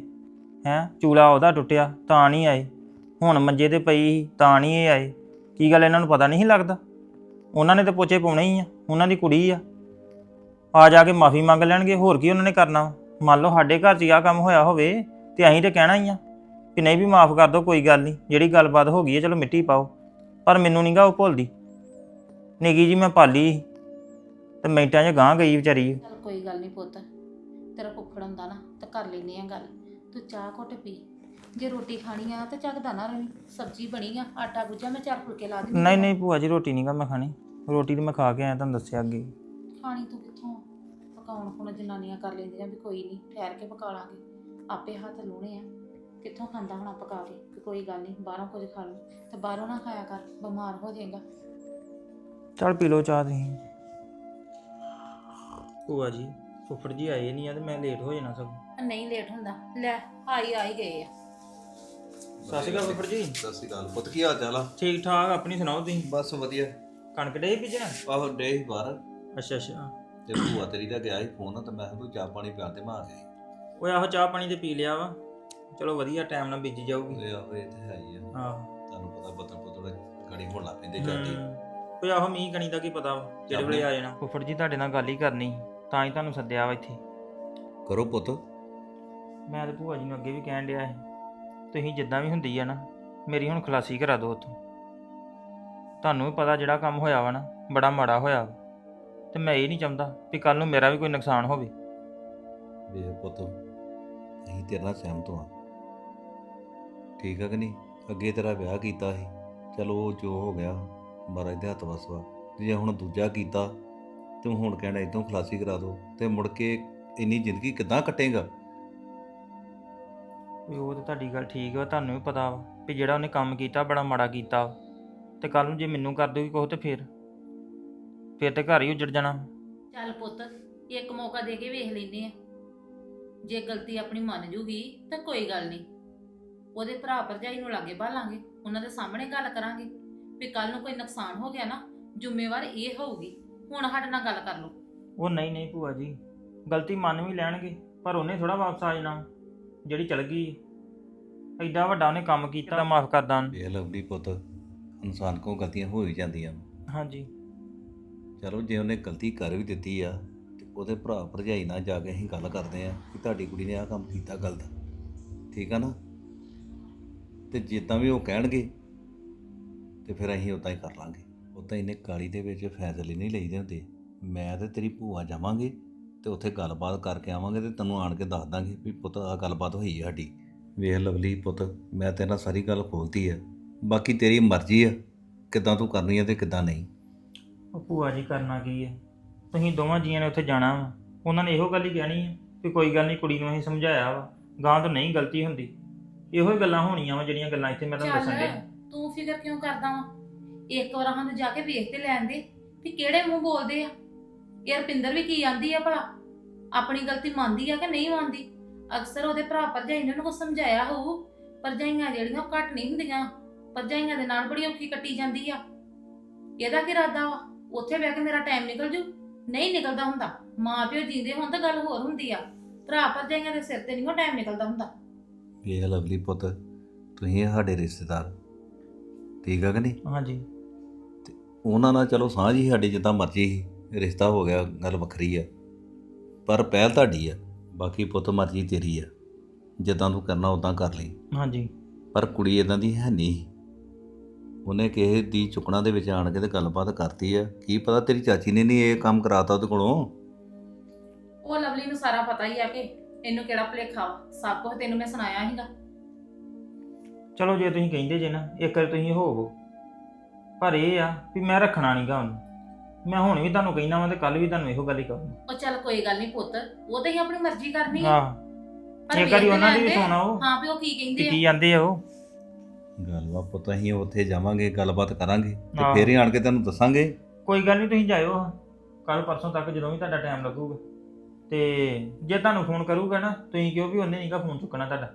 ਹੈ? ਚੂਲਾ ਉਹਦਾ ਟੁੱਟਿਆ, ਤਾਂ ਨਹੀਂ ਆਏ। ਹੁਣ ਮੰਜੇ ਤੇ ਪਈ ਸੀ, ਤਾਂ ਨਹੀਂ ਇਹ ਆਏ। ਕੀ ਗੱਲ ਇਹਨਾਂ ਨੂੰ ਪਤਾ ਨਹੀਂ ਸੀ ਲੱਗਦਾ? ਉਹਨਾਂ ਨੇ ਤਾਂ ਪੋਚੇ ਪਾਉਣੇ ਹੀ ਆ, ਉਹਨਾਂ ਦੀ ਕੁੜੀ ਆ। ਆ ਜਾ ਕੇ ਮਾਫੀ ਮੰਗ ਲੈਣਗੇ, ਹੋਰ ਕੀ ਉਹਨਾਂ ਨੇ ਕਰਨਾ ਵਾ? ਮੰਨ ਲਓ ਸਾਡੇ ਘਰ 'ਚ ਆਹ ਕੰਮ ਹੋਇਆ ਹੋਵੇ, ਤੇ ਅਸੀਂ ਤੇ ਕਹਿਣਾ ਹੀ ਆ ਕਿ ਨਹੀਂ ਵੀ ਮਾਫ ਕਰ ਦਿਓ, ਕੋਈ ਗੱਲ ਨਹੀਂ। ਜਿਹੜੀ ਗੱਲਬਾਤ ਹੋ ਗਈ ਹੈ ਚਲੋ ਮਿੱਟੀ ਪਾਓ, ਪਰ ਮੈਨੂੰ ਨਹੀਂਗਾ ਉਹ ਭੁੱਲਦੀ। ਨਿੱਕੀ ਜੀ ਮੈਂ ਪਾਲੀ ਸੀ। ਤੇ ਮਿੰਟਾਂ 'ਚ ਗਾਂ ਗਈ ਵਿਚਾਰੀ। ਚੱਲ ਕੋਈ ਗੱਲ ਨਹੀਂ ਪੁੱਤ ਤੇਰਾ ਫੁੱਫੜ ਹੁੰਦਾ ਨਾ ਤਾਂ ਕਰ ਲੈਨੇ ਆ ਗੱਲ। ਤੂੰ ਚਾਹ ਘੁੱਟ ਪੀ। ਜੇ ਰੋਟੀ ਖਾਣੀ ਆ ਤਾਂ ਚੱਕਦਾ ਨਾ ਰਵੀ ਸਬਜ਼ੀ ਬਣੀ ਆ ਆਟਾ ਗੁੱਜਾ ਮੈਂ ਚਾਰ ਫੁਲਕੇ ਲਾ ਦਿੰਦੀ ਨਹੀਂ ਨਹੀਂ ਭੂਆ ਜੀ ਰੋਟੀ ਨਹੀਂਗਾ ਮੈਂ ਖਾਣੀ। ਰੋਟੀ ਤੇ ਮੈਂ ਖਾ ਕੇ ਆਇਆ ਤੁਹਾਨੂੰ ਦੱਸਿਆ ਅੱਗੇ। ਖਾਣੀ ਤੂੰ ਕਿੱਥੋਂ ਪਕਾਉਣ ਕੋਣ ਜਨਾਨੀਆਂ ਕਰ ਲੈਂਦੀਆਂ ਵੀ ਕੋਈ ਨਹੀਂ ਠਹਿਰ ਕੇ ਪਕਾ ਲਾਂਗੇ। ਆਪੇ ਹੱਥ ਲੂਣੇ ਆ। ਕਿੱਥੋਂ ਖਾਂਦਾ ਹੋਣਾ ਪਕਾ ਕੇ? ਕਿ ਕੋਈ ਗੱਲ ਨਹੀਂ ਬਾਹਰੋਂ ਕੁਝ ਖਾ ਲਓ ਤੇ ਬਾਹਰੋਂ ਨਾ ਖਾਇਆ ਕਰ ਬਿਮਾਰ ਹੋ ਜਾਏਗਾ। ਚਲ ਪੀ ਲਓ ਚਾਹ ਤੁਸੀਂ। ਭੂਆ ਜੀ ਫੁੱਫੜ ਜੀ ਆਏ ਨਹੀਂ ਆ ਤੇ ਮੈਂ ਲੇਟ ਹੋ ਜਾਣਾ ਸਭ ਨਹੀਂ ਲੇਟ ਹੁੰਦਾ। ਲੈ ਆਈ ਆਈ ਗਏ ਆ। ਸਤਿ ਸ਼੍ਰੀ ਅਕਾਲ ਫੁੱਫੜ ਜੀ। ਸਤਿ ਸ਼੍ਰੀ ਅਕਾਲ। ਪੁੱਤ ਕੀ ਹਾਲ ਚਾਲ ਆ? ਠੀਕ ਠਾਕ ਆਪਣੀ ਸੁਣਾਓ ਤੁਸੀਂ? ਬਸ ਵਧੀਆ। ਕਣਕ ਡੇ ਬੀਜਣ? ਆਹੋ ਡੇ ਬਾਹਰ। ਅੱਛਾ ਅੱਛਾ। ਤੇ ਭੂਆ ਤੇਰੀ ਦਾ ਗਿਆ ਸੀ ਫੋਨ ਤੇ ਮੈਂ ਕਿਹਾ ਤੂੰ ਚਾਹ ਪਾਣੀ ਪਿਆ ਤੇ ਮੈਂ ਆ ਗਿਆ ਓਏ ਆਹੋ ਚਾਹ ਪਾਣੀ ਤੇ ਪੀ ਲਿਆ ਵਾ। ਚਲੋ ਵਧੀਆ ਟਾਈਮ ਨਾਲ ਬੀਜੀ ਜਾਊਗੀ। ਇਹ ਆਹੋ ਇਹ ਤੇ ਹੈ ਹੀ ਆ। ਆਹੋ। ਤੁਹਾਨੂੰ ਪਤਾ ਬਤਨ ਪੁੱਤੜ ਗੜੀ ਹੋਣ ਲੱਗ ਪੈਂਦੇ ਜਾਂਦੀ ਕੋਈ ਆਹੋ ਮੀਂਹ ਕਣੀ ਦਾ ਕੀ ਪਤਾ ਵਾ ਕਿਹੜੇ ਵੇਲੇ ਆ ਜਾਣਾ। ਫੁੱਫੜ ਜੀ ਤੁਹਾਡੇ ਨਾਲ ਗੱਲ ਹੀ ਕਰਨੀ ਸੀ, ਤਾਂ ਹੀ ਤੁਹਾਨੂੰ ਸੱਦਿਆ ਵਾ ਇੱਥੇ। ਕਰੋ ਪੁੱਤ। ਮੈਂ ਤੇ ਭੂਆ ਜੀ ਨੂੰ ਅੱਗੇ ਵੀ ਕਹਿਣ ਡਿਆ ਸੀ ਤੁਸੀਂ ਜਿੱਦਾਂ ਵੀ ਹੁੰਦੀ ਆ ਨਾ ਮੇਰੀ ਹੁਣ ਖਲਾਸੀ ਕਰਾ ਦਿਓ ਉੱਥੋਂ। ਤੁਹਾਨੂੰ ਵੀ ਪਤਾ ਜਿਹੜਾ ਕੰਮ ਹੋਇਆ ਵਾ ਨਾ ਬੜਾ ਮਾੜਾ ਹੋਇਆ ਵਾ। ਤੇ ਮੈਂ ਇਹ ਨਹੀਂ ਚਾਹੁੰਦਾ ਵੀ ਕੱਲ ਨੂੰ ਮੇਰਾ ਵੀ ਕੋਈ ਨੁਕਸਾਨ ਹੋਵੇ। ਵੇ ਪੁੱਤ ਅਸੀਂ ਤੇਰੇ ਨਾਲ ਸਹਿਮਤ ਹਾਂ। ਠੀਕ ਆ ਕਿ ਨਹੀਂ? ਅੱਗੇ ਤੇਰਾ ਵਿਆਹ ਕੀਤਾ ਸੀ। ਚਲੋ ਉਹ ਜੋ ਹੋ ਗਿਆ ਮਹਾਰਾਜ ਦੇ ਹੱਥ ਵਸ ਵਾ ਤੇ ਜੇ ਹੁਣ ਦੂਜਾ ਕੀਤਾ ਤੂੰ ਹੁਣ ਕਹਿਣਾ ਇਦੋਂ ਖਲਾਸੀ ਕਰਾ ਦੋ ਤੇ ਮੁੜ ਕੇ ਇੰਨੀ ਜ਼ਿੰਦਗੀ ਕਿੱਦਾਂ ਕੱਟੇਗਾ? ਵੀ ਉਹ ਤੇ ਤੁਹਾਡੀ ਗੱਲ ਠੀਕ ਵਾ ਤੁਹਾਨੂੰ ਵੀ ਪਤਾ ਵਾ ਵੀ ਜਿਹੜਾ ਉਹਨੇ ਕੰਮ ਕੀਤਾ ਬੜਾ ਮਾੜਾ ਕੀਤਾ ਵਾ। ਤੇ ਕੱਲ ਨੂੰ ਜੇ ਮੈਨੂੰ ਕਰ ਦੋਗੀ ਕਹੋ ਤੇ ਫੇਰ? ਫੇਰ ਤੇ ਘਰ ਹੀ ਉੱਜੜ ਜਾਣਾ। ਚੱਲ ਪੁੱਤ ਇੱਕ ਮੌਕਾ ਦੇ ਕੇ ਵੇਖ ਲੈਨੇ ਆ। ਜੇ ਗਲਤੀ ਆਪਣੀ ਮੰਨ ਜੂਗੀ ਤਾਂ ਕੋਈ ਗੱਲ ਨਹੀਂ। ਉਹਦੇ ਭਰਾ ਭਰਜਾਈ ਨੂੰ ਲਾਗੇ ਭਾਲਾਂਗੇ ਉਹਨਾਂ ਦੇ ਸਾਹਮਣੇ ਗੱਲ ਕਰਾਂਗੇ। ਵੀ ਕੱਲ ਨੂੰ ਕੋਈ ਨੁਕਸਾਨ ਹੋ ਗਿਆ ਨਾ ਜ਼ਿੰਮੇਵਾਰ ਇਹ ਹੋਊਗੀ ਹੁਣ ਸਾਡੇ ਨਾਲ ਗੱਲ ਕਰ ਲਓ। ਉਹ ਨਹੀਂ ਨਹੀਂ ਭੂਆ ਜੀ। ਗਲਤੀ ਮੰਨ ਵੀ ਲੈਣਗੇ ਪਰ ਉਹਨੇ ਥੋੜਾ ਵਾਪਸ ਆ ਜਾਣਾ ਜਿਹੜੀ ਚਲ ਗਈ। ਐਡਾ ਵੱਡਾ ਉਹਨੇ ਕੰਮ ਕੀਤਾ ਤਾਂ ਮਾਫ ਕਰ ਦਾਂ। ਇਹ ਲਵਲੀ ਪੁੱਤ ਇਨਸਾਨ ਕੋਲ ਗਲਤੀਆਂ ਹੋ ਹੀ ਜਾਂਦੀਆਂ। ਹਾਂਜੀ। ਚਲੋ ਜੇ ਉਹਨੇ ਗਲਤੀ ਕਰ ਵੀ ਦਿੱਤੀ ਆ ਤੇ ਉਹਦੇ ਭਰਾ ਭਰਜਾਈ ਨਾਲ ਜਾ ਕੇ ਅਸੀਂ ਗੱਲ ਕਰਦੇ ਆ ਕਿ ਤੁਹਾਡੀ ਕੁੜੀ ਨੇ ਆਹ ਕੰਮ ਕੀਤਾ ਗਲਤ। ਠੀਕ ਆ ਨਾ? ਤੇ ਜਿੱਦਾਂ ਵੀ ਉਹ ਕਹਿਣਗੇ ਤੇ ਫਿਰ ਅਸੀਂ ਉਦਾਂ ਹੀ ਕਰ ਲਾਂਗੇ। ਉਦਾਂ ਇਹਨੇ ਕਾਲੀ ਦੇ ਵਿੱਚ ਫੈਸਲੇ ਨਹੀਂ ਲਈਦੇ ਹੁੰਦੇ। ਮੈਂ ਤੇ ਤੇਰੀ ਭੂਆ ਜਾਵਾਂਗੇ ਤੇ ਉੱਥੇ ਗੱਲਬਾਤ ਕਰਕੇ ਆਵਾਂਗੇ ਤੇ ਤੈਨੂੰ ਆਣ ਕੇ ਦੱਸ ਦਾਂਗੇ ਵੀ ਪੁੱਤ ਆ ਗੱਲਬਾਤ ਹੋਈ ਆ ਸਾਡੀ। ਵੇਖ ਲਵਲੀ ਪੁੱਤ ਮੈਂ ਤੇਰੇ ਨਾਲ ਸਾਰੀ ਗੱਲ ਖੋਲਤੀ ਆ। ਬਾਕੀ ਤੇਰੀ ਮਰਜ਼ੀ ਆ ਕਿੱਦਾਂ ਤੂੰ ਕਰਨੀ ਆ ਤੇ ਕਿੱਦਾਂ ਨਹੀਂ। ਉਹ ਭੂਆ ਜੀ ਕਰਨਾ ਕੀ ਹੈ ਤੁਸੀਂ ਦੋਵਾਂ ਜੀਆਂ ਨੇ ਉੱਥੇ ਜਾਣਾ ਵਾ। ਉਹਨਾਂ ਨੇ ਇਹੋ ਗੱਲ ਹੀ ਕਹਿਣੀ ਹੈ ਕਿ ਕੋਈ ਗੱਲ ਨਹੀਂ ਕੁੜੀ ਨੂੰ ਅਸੀਂ ਸਮਝਾਇਆ ਵਾ। ਗਾਂ ਤੋਂ ਨਹੀਂ ਗਲਤੀ ਹੁੰਦੀ। ਇਹੋ ਹੀ ਗੱਲਾਂ ਹੋਣੀਆਂ ਵਾ ਜਿਹੜੀਆਂ ਗੱਲਾਂ ਇੱਥੇ ਮੈਂ ਤੁਹਾਨੂੰ ਦੱਸਣ ਚੱਲ ਡਿਆ। ਤੂੰ ਫਿਕਰ ਕਿਉਂ ਕਰਦਾ ਵਾ? ਇੱਕ ਵਾਰ ਸਾਨੂੰ ਜਾ ਕੇ ਵੇਖ ਤੇ ਲੈਣ ਦੇ ਵੀ ਕਿਹੜੇ ਮੂੰਹ ਬੋਲਦੇ ਆ। ਇਹ ਰਪਿੰਦਰ ਵੀ ਕੀ ਆਂਦੀ ਆ ਭਲਾ? ਆਪਣੀ ਗਲਤੀ ਮੰਨਦੀ ਆ ਕਿ ਨਹੀਂ ਮੰਨਦੀ? ਅਕਸਰ ਉਹਦੇ ਭਰਾ ਭਰਜਾਈ ਨੇ ਉਹਨੂੰ ਕੁਛ ਸਮਝਾਇਆ ਹੋਊ ਭਰਜਾਈਆਂ ਜਿਹੜੀਆਂ ਉਹ ਘੱਟ ਨਹੀਂ ਹੁੰਦੀਆਂ ਭਰਜਾਈਆਂ ਦੇ ਨਾਲ ਬੜੀ ਔਖੀ ਕੱਟੀ ਜਾਂਦੀ ਆ। ਇਹਦਾ ਕੀ ਇਰਾਦਾ ਵਾ? ਉੱਥੇ ਬਹਿ ਕੇ ਮੇਰਾ ਟਾਈਮ ਨਿਕਲ ਜੂ? ਨਹੀਂ ਨਿਕਲਦਾ ਹੁੰਦਾ। ਮਾਂ ਪਿਓ ਜੀਂਦੇ ਹੋਣ ਤਾਂ ਗੱਲ ਹੋਰ ਹੁੰਦੀ ਆ। ਭਰਾ ਭਰਜਾਈਆਂ ਦੇ ਸਿਰ ਤੇ ਨਹੀਂ ਉਹ ਟਾਈਮ ਨਿਕਲਦਾ ਹੁੰਦਾ। ਵੇਖ ਲਵਲੀ ਪੁੱਤ ਤੁਸੀਂ ਸਾਡੇ ਰਿਸ਼ਤੇਦਾਰ। ਠੀਕ ਆ ਕਿ ਨਹੀਂ? ਹਾਂਜੀ। ਉਹਨਾਂ ਨਾਲ ਚਲੋ ਸਾਂਝ ਹੀ ਸਾਡੀ ਜਿੱਦਾਂ ਮਰਜ਼ੀ ਸੀ ਰਿਸ਼ਤਾ ਹੋ ਗਿਆ ਗੱਲ ਵੱਖਰੀ ਆ। ਪਰ ਪਹਿਲ ਤੁਹਾਡੀ ਆ ਬਾਕੀ ਪੁੱਤ ਮਰਜ਼ੀ ਤੇਰੀ ਆ। ਜਿੱਦਾਂ ਤੂੰ ਕਰਨਾ ਉਦਾਂ ਕਰ ਲਈ। ਹਾਂਜੀ। ਪਰ ਕੁੜੀ ਇਦਾਂ ਦੀ ਹੈ ਨਹੀਂ। ਉਹਨੇ ਕਿਸੇ ਦੀ ਚੁੱਕਣਾ ਦੇ ਵਿੱਚ ਆਣ ਕੇ ਤੇ ਗੱਲਬਾਤ ਕਰਤੀ ਆ। ਕੀ ਪਤਾ ਤੇਰੀ ਚਾਚੀ ਨੇ ਨਹੀਂ ਇਹ ਕੰਮ ਕਰਾਤਾ ਉਹਦੇ ਕੋਲੋਂ? ਉਹ ਲਵਲੀ ਨੂੰ ਸਾਰਾ ਪਤਾ ਹੀ ਆ ਕਿ ਇਹਨੂੰ ਕਿਹੜਾ ਭਲੇਖਾ ਵਾ। ਸਭ ਕੁਝ ਤੈਨੂੰ ਮੈਂ ਸੁਣਾਇਆ ਸੀਗਾ। ਚਲੋ ਜੇ ਤੁਸੀਂ ਕਹਿੰਦੇ ਜੇ ਨਾ ਇੱਕ ਵਾਰ ਤੁਸੀਂ ਹੋਵੋ। ਪਰ ਇਹ ਆ ਵੀ ਮੈਂ ਰੱਖਣਾ ਨਹੀਂਗਾ ਉਹਨੂੰ। ਮੈਂ ਹੁਣ ਵੀ ਤੁਹਾਨੂੰ ਕਹਿਣਾ ਵਾਂ ਤੇ ਕੱਲ ਵੀ ਤੁਹਾਨੂੰ ਇਹੋ ਗੱਲ ਹੀ ਕਹੂੰਗਾ। ਉਹ ਚੱਲ ਕੋਈ ਗੱਲ ਨਹੀਂ ਪੁੱਤ ਉਹ ਤੇ ਹੀ ਆਪਣੀ ਮਰਜ਼ੀ ਕਰਨੀ ਆ। ਆਹ ਪਰ ਇੱਕ ਵਾਰੀ ਉਹਨਾਂ ਦੀ ਵੀ। ਸੁਣਾ ਉਹ ਹਾਂ ਵੀ ਉਹ ਕੀ ਕਿ ਕਹਿੰਦੇ ਕੀ ਆ। ਜਾਂਦੇ ਆ ਉਹ। ਗੱਲਬਾਤ ਪੁੱਤ ਅਸੀਂ ਉੱਥੇ ਜਾਵਾਂਗੇ ਗੱਲਬਾਤ ਕਰਾਂਗੇ ਤੇ ਆਹੋ। ਫੇਰ ਹੀ ਆਣ ਕੇ ਤੈਨੂੰ ਦੱਸਾਂਗੇ। ਕੋਈ ਗੱਲ ਨਹੀਂ ਤੁਸੀਂ ਜਾਇਓ ਕੱਲ ਪਰਸੋਂ ਤੱਕ ਜਦੋਂ ਵੀ ਤੁਹਾਡਾ ਟਾਈਮ ਲੱਗੂਗਾ। ਤੇ ਜੇ ਤੁਹਾਨੂੰ ਫੋਨ ਕਰੂਗਾ ਨਾ ਤੁਸੀਂ ਕਿਉਂ ਵੀ ਉਹਨੇ ਨਹੀਂਗਾ ਫੋਨ ਚੁੱਕਣਾ ਤੁਹਾਡਾ।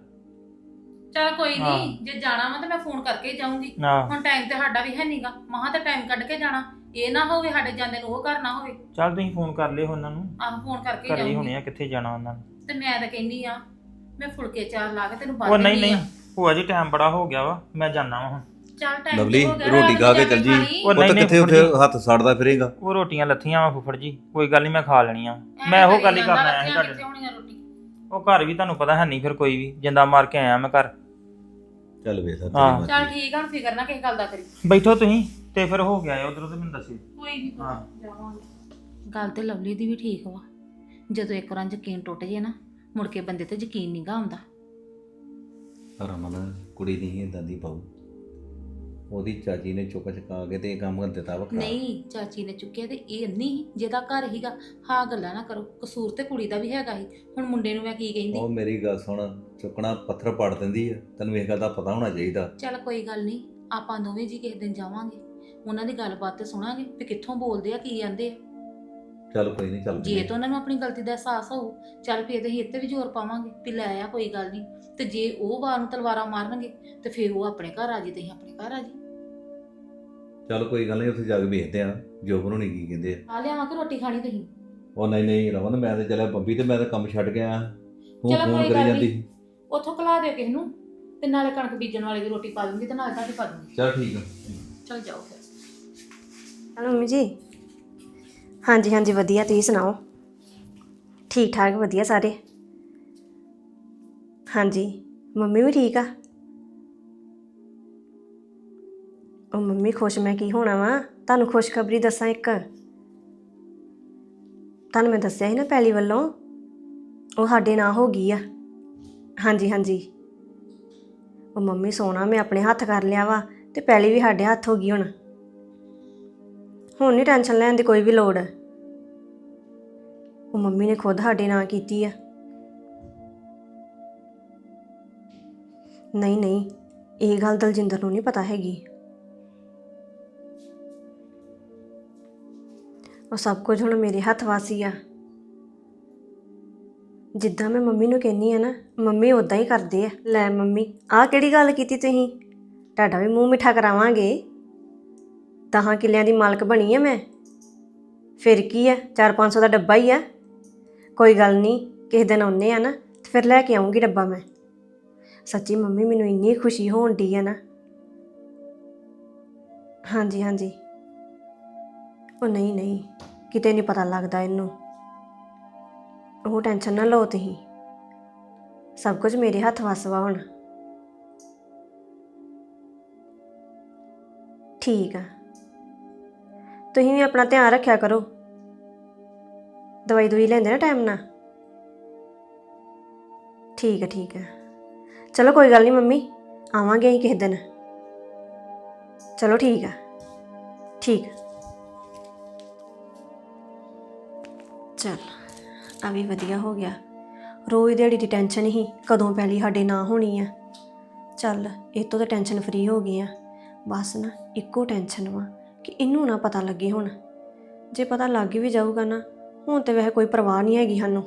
ਚੱਲ ਕੋਈ ਹਾਂ। ਨਹੀਂ ਜੇ ਜਾਣਾ ਵਾ ਤਾਂ ਮੈਂ ਫੋਨ ਕਰਕੇ ਹੀ ਜਾਊਂਗੀ। ਨਾ। ਹੁਣ ਟਾਈਮ ਤੇ ਸਾਡਾ ਵੀ ਹੈ ਨਹੀਂਗਾ ਮਹਾਂ ਤਾਂ ਟਾਈਮ ਕੱਢ ਕੇ ਜਾਣਾ। ਇਹ ਨਾ ਹੋਵੇ ਸਾਡੇ ਜਾਂਦੇ ਨੂੰ ਉਹ ਘਰ ਨਾ ਹੋਵੇ। ਚੱਲ ਤੁਸੀਂ ਫੋਨ ਕਰ ਲਿਓ ਉਹਨਾਂ ਨੂੰ। ਆਹ ਫੋਨ ਕਰਕੇ ਹੀ ਘਰੇ ਹੀ ਜਾਊਂਗੀ। ਆ ਕਿੱਥੇ ਜਾਣਾ ਉਹਨਾਂ ਨੇ। ਤੇ ਮੈਂ ਤਾਂ ਕਹਿੰਨੀ ਆ ਮੈਂ ਫੁਲਕੇ ਚਾਰ ਲਾ ਕੇ ਤੈਨੂੰ ਉਹ ਨਹੀਂ ਨਹੀਂ ਭੂਆ ਜੀ ਟਾਈਮ ਬੜਾ ਹੋ ਗਿਆ ਵਾ ਮੈਂ ਜਾਣਾ ਵਾ ਹੁਣ। ਚੱਲ ਟਾਈਮ ਲਵਲੀ, ਹੋ ਗਿਆ ਰੋਟੀ ਖਾ ਕੇ ਚੱਲ ਜੀ। ਉਹ ਨਹੀਂ, ਨਹੀਂ, ਕਿੱਥੇ ਉੱਥੇ ਹੱਥ ਸੜਦਾ ਫਿਰੇਗਾ। ਉਹ ਰੋਟੀਆਂ ਲੱਥੀਆਂ ਵਾ ਫੁੱਫੜ ਜੀ। ਕੋਈ ਗੱਲ ਨਹੀਂ ਮੈਂ ਖਾ ਲੈਣੀਆਂ। ਮੈਂ ਕਰੀ ਗੱਲ ਹੀ ਕਰਨ ਆਇਆ ਸੀ ਤੁਹਾਡੇ ਕਿੱਥੇ ਹੋਣੀਆਂ ਰੋਟੀ ਉਹ ਘਰ ਵੀ ਤੁਹਾਨੂੰ ਪਤਾ ਹੈ ਨਹੀਂ ਫਿਰ ਕੋਈ ਵੀ ਜਿੰਦਾ ਮਾਰ ਕੇ ਆਇਆ ਮੈਂ ਘਰ। ਚੱਲ ਵੇਖ ਲੈ ਹਾਂ। ਤੇਰੀ ਚੱਲ ਮਰਜ਼ੀ ਠੀਕ ਆ ਹੁਣ ਫਿਕਰ ਨਾ ਕਿਸੇ ਗੱਲ ਦਾ ਕਰੀ। ਬੈਠੋ ਤੁਸੀਂ ਤੇ ਫਿਰ ਹੋ ਗਿਆ ਉਧਰੋਂ ਤੇ ਮੈਨੂੰ ਦੱਸਿਓ। ਕੋਈ ਨਹੀਂ ਹਾਂ। ਜਾਵਾਂਗੇ। ਗੱਲ ਤੇ ਲਵਲੀ ਦੀ ਵੀ ਠੀਕ ਵਾ। ਜਦੋਂ ਇੱਕ ਵਾਰ ਯਕੀਨ ਟੁੱਟ ਜੇ ਨਾ ਮੁੜ ਕੇ ਬੰਦੇ ਤੇ ਯਕੀਨ ਨਹੀਂ ਗਾ ਆਉਂਦਾ। ਰਮਨ ਕੁੜੀ ਨਹੀਂ ਇਦਾਂ ਦੀ ਪਾਉ ਉਹਦੀ ਚਾਚੀ ਨੇ ਚੁੱਕ ਚੁਕਾ ਕੇ ਤੇ ਇਹ ਕੰਮ ਕਰ ਦਿੱਤਾ ਵਾ ਖਰਾਬ। ਨਹੀਂ ਚਾਚੀ ਨੇ ਚੁੱਕਿਆ ਤੇ ਇਹ ਨਹੀਂ ਜਿਹਦਾ ਘਰ ਹੀਗਾ ਹਾਂ ਗੱਲਾਂ ਨਾ ਕਰੋ। ਕਸੂਰ ਤੇ ਕੁੜੀ ਦਾ ਵੀ ਹੈਗਾ ਹੀ ਹੁਣ ਮੁੰਡੇ ਨੂੰ ਮੈਂ ਕੀ ਉਹ ਕਹਿੰਦੀ ਮੇਰੀ ਗੱਲ ਸੁਣ ਚੁੱਕਣਾ ਪੱਥਰ ਪਾੜ ਦਿੰਦੀ ਆ। ਤੈਨੂੰ ਇਹ ਗੱਲ ਦਾ ਪਤਾ ਹੋਣਾ ਚਾਹੀਦਾ। ਚੱਲ ਕੋਈ ਗੱਲ ਨਹੀਂ ਆਪਾਂ ਦੋਵੇਂ ਜੀ ਕਿਸੇ ਦਿਨ ਜਾਵਾਂਗੇ। ਉਹਨਾਂ ਦੀ ਗੱਲਬਾਤ ਤੇ ਸੁਣਾਂਗੇ ਵੀ ਕਿੱਥੋਂ ਬੋਲਦੇ ਆ ਕੀ ਕਹਿੰਦੇ ਆ। ਚੱਲ ਕੋਈ ਨਹੀਂ ਚੱਲ ਜੇ ਤਾਂ ਉਹਨਾਂ ਨੂੰ ਆਪਣੀ ਗਲਤੀ ਦਾ ਅਹਿਸਾਸ ਹੋਊ ਚੱਲ ਫਿਰ ਅਸੀਂ ਇੱਥੇ ਵੀ ਜ਼ੋਰ ਪਾਵਾਂਗੇ ਵੀ ਲੈ ਆ ਕੋਈ ਗੱਲ ਨਹੀਂ। ਤੇ ਜੇ ਉਹ ਵਾਰ ਨੂੰ ਤਲਵਾਰਾਂ ਮਾਰਨਗੇ ਤੇ ਫਿਰ ਉਹ ਆਪਣੇ ਘਰ ਆ ਜੀ ਤੇ ਅਸੀਂ ਆਪਣੇ ਘਰ ਆ ਜੀ। ਚੱਲ ਕੋਈ ਗੱਲ ਨਹੀਂ ਉੱਥੇ ਜਾ ਕੇ ਵੇਖਦੇ ਆ ਜੋਬਨ ਹੋਣੀ ਕੀ ਕਹਿੰਦੇ ਆ। ਆ ਲਿਆਵਾਂ ਕਿ ਰੋਟੀ ਖਾਣੀ ਤੁਸੀਂ? ਉਹ ਨਹੀਂ ਨਹੀਂ ਰਮਨ ਮੈਂ ਤੇ ਚੱਲਿਆ ਬੰਬੀ ਤੇ ਮੈਂ ਤਾਂ ਕੰਮ ਛੱਡ ਗਿਆ ਤੂੰ ਚਲੋ ਫੋਨ ਕੋਈ ਕਰੀ ਗੱਲ ਜਾਂਦੀ। ਨਹੀਂ। ਉੱਥੋਂ ਕਲਾ ਦਿਓ ਕਿਸ ਨੂੰ ਤੇ ਨਾਲੇ ਕਣਕ ਬੀਜਣ ਵਾਲੇ ਦੀ ਰੋਟੀ ਪਾ ਦੂੰਗੀ ਤੇ ਨਾਲੇ ਤੁਹਾਡੀ ਪਾ ਦੂੰਗੀ ਚੱਲ ਠੀਕ ਆ। ਚਲ ਜਾਓ ਫਿਰ। ਹਲੋ ਮੰਮੀ ਜੀ। ਹਾਂਜੀ ਹਾਂਜੀ ਵਧੀਆ ਤੁਸੀਂ ਸੁਣਾਓ? ਠੀਕ ਠਾਕ ਵਧੀਆ ਸਾਰੇ? ਹਾਂਜੀ ਮੰਮੀ ਵੀ ਠੀਕ ਆ? ਉਹ ਮੰਮੀ ਖੁਸ਼ ਮੈਂ ਕੀ ਹੋਣਾ ਵਾ? ਤੁਹਾਨੂੰ ਖੁਸ਼ਖਬਰੀ ਦੱਸਾਂ ਇੱਕ। ਤੁਹਾਨੂੰ ਮੈਂ ਦੱਸਿਆ ਸੀ ਨਾ ਪਹਿਲੀ ਵੱਲੋਂ? ਉਹ ਸਾਡੇ ਨਾਂ ਹੋ ਗਈ ਆ। ਹਾਂਜੀ ਹਾਂਜੀ। ਉਹ ਮੰਮੀ ਸੋਨਾ ਮੈਂ ਆਪਣੇ ਹੱਥ ਕਰ ਲਿਆ ਵਾ ਤੇ ਪਹਿਲੀ ਵੀ ਸਾਡੇ ਹੱਥ ਹੋ ਗਈ ਹੁਣ। ਹੁਣ ਨਹੀਂ ਟੈਨਸ਼ਨ ਲੈਣ ਦੀ ਕੋਈ ਵੀ ਲੋੜ। ਉਹ ਮੰਮੀ ਨੇ ਖੁਦ ਸਾਡੇ ਨਾਂ ਕੀਤੀ ਆ। ਨਹੀਂ ਨਹੀਂ, ਇਹ ਗੱਲ ਦਲਜਿੰਦਰ ਨੂੰ ਨਹੀਂ ਪਤਾ ਹੈਗੀ। ਉਹ ਸਭ ਕੁਝ ਹੁਣ ਮੇਰੇ ਹੱਥ ਵਾਸੀ ਆ। ਜਿੱਦਾਂ ਮੈਂ ਮੰਮੀ ਨੂੰ ਕਹਿੰਨੀ ਆ ਨਾ, ਮੰਮੀ ਉਦਾਂ ਹੀ ਕਰਦੇ ਆ। ਲੈ ਮੰਮੀ, ਆਹ ਕਿਹੜੀ ਗੱਲ ਕੀਤੀ ਤੁਸੀਂ? ਤੁਹਾਡਾ ਵੀ ਮੂੰਹ ਮਿੱਠਾ ਕਰਾਵਾਂਗੇ। ਦਹਾਂ ਕਿੱਲਿਆਂ ਦੀ ਮਾਲਕ ਬਣੀ ਆ ਮੈਂ। ਫਿਰ ਕੀ ਆ? 4-500 ਦਾ ਡੱਬਾ ਹੀ ਆ। ਕੋਈ ਗੱਲ ਨਹੀਂ, ਕਿਸੇ ਦਿਨ ਆਉਨੇ ਆ ਨਾ, ਤੇ ਫਿਰ ਲੈ ਕੇ ਆਉਂਗੀ ਡੱਬਾ ਮੈਂ। ਸੱਚੀ ਮੰਮੀ ਮੈਨੂੰ ਇੰਨੀ ਖੁਸ਼ੀ ਹੋਣ ਦੀ ਆ ਨਾ। ਹਾਂਜੀ ਹਾਂਜੀ। ਉਹ ਨਹੀਂ ਨਹੀਂ। ਕਿਤੇ ਨਹੀਂ ਪਤਾ ਲੱਗਦਾ ਇਹਨੂੰ। ਉਹ ਟੈਨਸ਼ਨ ਨਾ ਲਓ ਤੁਸੀਂ। ਸਭ ਕੁਝ ਮੇਰੇ ਹੱਥ ਵੱਸ ਵਾ ਹੁਣ। ਠੀਕ ਆ। ਤੁਸੀਂ ਵੀ ਆਪਣਾ ਧਿਆਨ ਰੱਖਿਆ ਕਰੋ। ਦਵਾਈ ਦਵਾਈ ਲੈਂਦੇ ਨਾ ਟਾਈਮ ਨਾਲ? ਠੀਕ ਹੈ ਠੀਕ ਹੈ ਚਲੋ ਕੋਈ ਗੱਲ ਨਹੀਂ ਮੰਮੀ, ਆਵਾਂਗੇ ਅਸੀਂ ਕਿਸੇ ਦਿਨ। ਚਲੋ ਠੀਕ ਆ। ਠੀਕ ਚੱਲ, ਆ ਵੀ ਵਧੀਆ ਹੋ ਗਿਆ। ਰੋਜ਼ ਦਿਹਾੜੀ ਦੀ ਟੈਨਸ਼ਨ ਹੀ, ਕਦੋਂ ਪੈਲੀ ਸਾਡੇ ਨਾ ਹੋਣੀ ਆ। ਚੱਲ, ਇਹ ਤੋਂ ਤਾਂ ਟੈਨਸ਼ਨ ਫਰੀ ਹੋ ਗਈ ਆ। ਬਸ ਨਾ, ਇੱਕੋ ਟੈਨਸ਼ਨ ਵਾ ਕਿ ਇਹਨੂੰ ਨਾ ਪਤਾ ਲੱਗੇ ਹੁਣ। ਜੇ ਪਤਾ ਲੱਗ ਵੀ ਜਾਊਗਾ ਨਾ, ਹੁਣ ਤੇ ਵੈਸੇ ਕੋਈ ਪਰਵਾਹ ਨਹੀਂ ਹੈਗੀ ਸਾਨੂੰ।